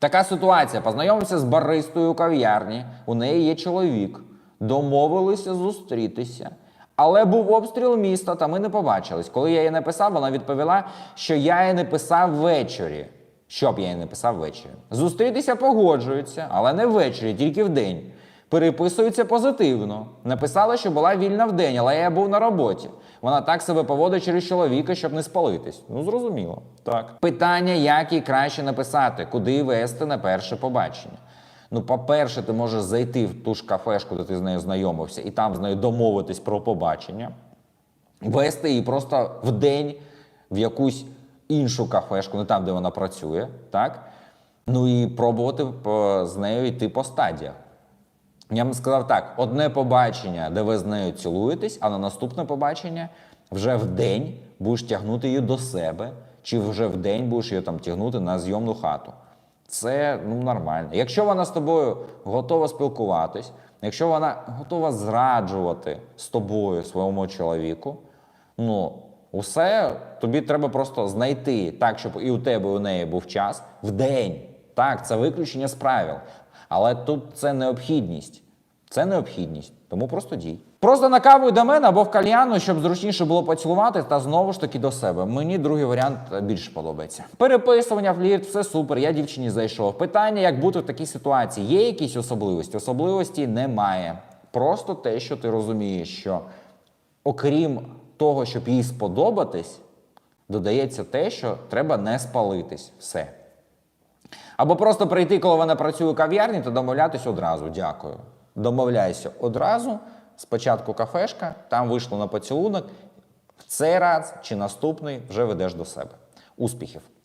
Така ситуація. Познайомився з баристою у кав'ярні. У неї є чоловік. Домовилися зустрітися. Але був обстріл міста, та ми не побачились. Коли я їй написав, вона відповіла, що я їй не писав ввечері. Щоб я їй не писав ввечері. Зустрітися погоджуються, але не ввечері, тільки вдень. Переписуються позитивно. Написала, що була вільна вдень, але я був на роботі. Вона так себе поводить через чоловіка, щоб не спалитись. Ну, зрозуміло. Так. Питання, як їй краще написати, куди вести на перше побачення. Ну, по-перше, ти можеш зайти в ту ж кафешку, де ти з нею знайомився, і там з нею домовитись про побачення, вести її просто в день в якусь іншу кафешку, не там, де вона працює, так? Ну і пробувати з нею йти по стадіях. Я б сказав так: одне побачення, де ви з нею цілуєтесь, а на наступне побачення вже в день будеш тягнути її до себе, чи вже в день будеш її там тягнути на зйомну хату. Це ну нормально. Якщо вона з тобою готова спілкуватись, якщо вона готова зраджувати з тобою своєму чоловіку, ну усе тобі треба просто знайти так, щоб і у тебе, і у неї був час в день. Так, це виключення з правил. Але тут це необхідність. Це необхідність, тому просто дій. Просто на каву до мене або в кальяну, щоб зручніше було поцілувати, та знову ж таки до себе. Мені другий варіант більше подобається. Переписування, флірт, все супер. Я дівчині зайшов. Питання, як бути в такій ситуації. Є якісь особливості? Особливості немає. Просто те, що ти розумієш, що окрім того, щоб їй сподобатись, додається те, що треба не спалитись. Все. Або просто прийти, коли вона працює у кав'ярні, та домовлятись одразу. Дякую. Домовляйся одразу. Спочатку кафешка, там вийшло на поцілунок. В цей раз чи наступний вже ведеш до себе. Успіхів!